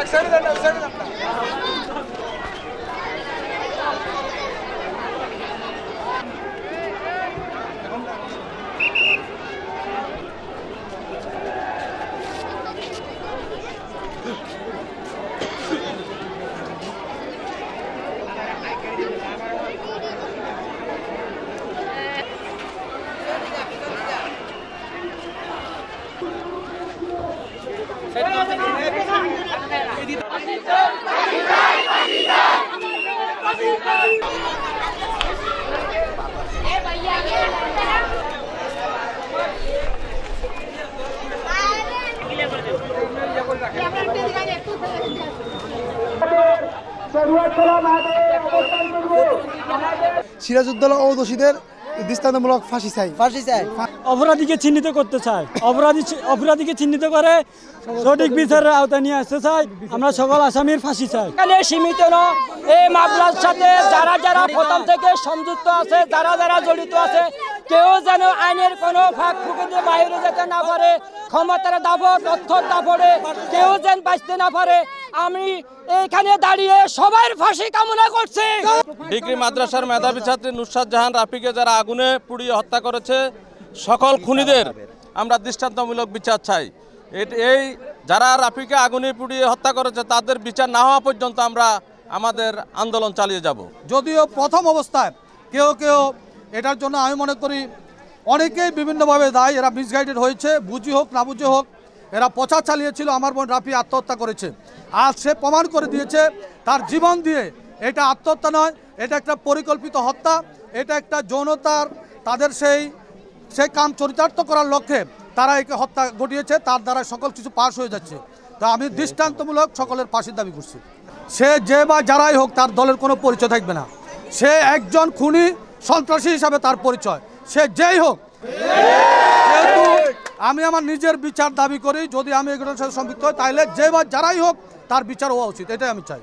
ఒకసారి దండ ఒకసారి దండ Thank you. সিরাজউদ্দৌলা ও দোষীদের দৃষ্টান্তমূলক ফাঁসি চাই। ফাঁসি চাই। অপরাধীকে চিহ্নিত করতে চাই। অপরাধী অপরাধীকে চিহ্নিত করে সঠিক বিচারের আওতায় নিয়ে আসতে চাই। আমরা সকল আসামির ফাঁসি চাই। এখানে সীমিত নয় এই মামলার সাথে যারা যারা প্রথম থেকে সংযুক্ত আছে যারা যারা জড়িত আছে কেউ যেন আইনের কোনো ফাঁক ফুকে বাইরে যেতে না পারে ক্ষমতার দাপট তথ্যর দাপটে কেউ যেন বাঁচতে না পারে আমি এইখানে দাঁড়িয়ে সবার ফাঁসি কামনা করছি। ডিগ্রি মাদ্রাসার মেধাবী ছাত্রী নুসরাত জাহান রাফিকে যারা আগুনে পুড়িয়ে হত্যা করেছে সকল খুনিদের আমরা দৃষ্টান্তমূলক বিচার চাই। এই যারা রাফিকে আগুনে পুড়িয়ে হত্যা করেছে তাদের বিচার না হওয়া পর্যন্ত আমরা আমাদের আন্দোলন চালিয়ে যাব। যদিও প্রথম অবস্থায় কেউ কেউ এটার জন্য আমি মনে করি অনেকেই বিভিন্নভাবে দায় এরা মিসগাইডেড হয়েছে বুঝি হোক না বুঝে হোক এরা প্রচার চালিয়েছিল, আমার বোন রাফি আত্মহত্যা করেছে। আজ সে প্রমাণ করে দিয়েছে তার জীবন দিয়ে, এটা আত্মহত্যা নয়, এটা একটা পরিকল্পিত হত্যা, এটা একটা যৌনতার, তাদের সেই সেই কাম চরিতার্থ করার লক্ষ্যে তারা একে হত্যা ঘটিয়েছে, তার দ্বারা সকল কিছু পাশ হয়ে যাচ্ছে। তা আমি দৃষ্টান্তমূলক সকলের ফাঁসির দাবি করছি। সে যে বা যারাই হোক, তার দলের কোনো পরিচয় থাকবে না। সে একজন খুনি, সন্ত্রাসী হিসাবে তার পরিচয়। সে যেই হোক আমি আমার নিজের বিচার দাবি করি, যদি আমি এগুলোর সাথে সম্পৃক্ত হই তাহলে যে বা যারাই হোক তার বিচার হওয়া উচিত, এটাই আমি চাই।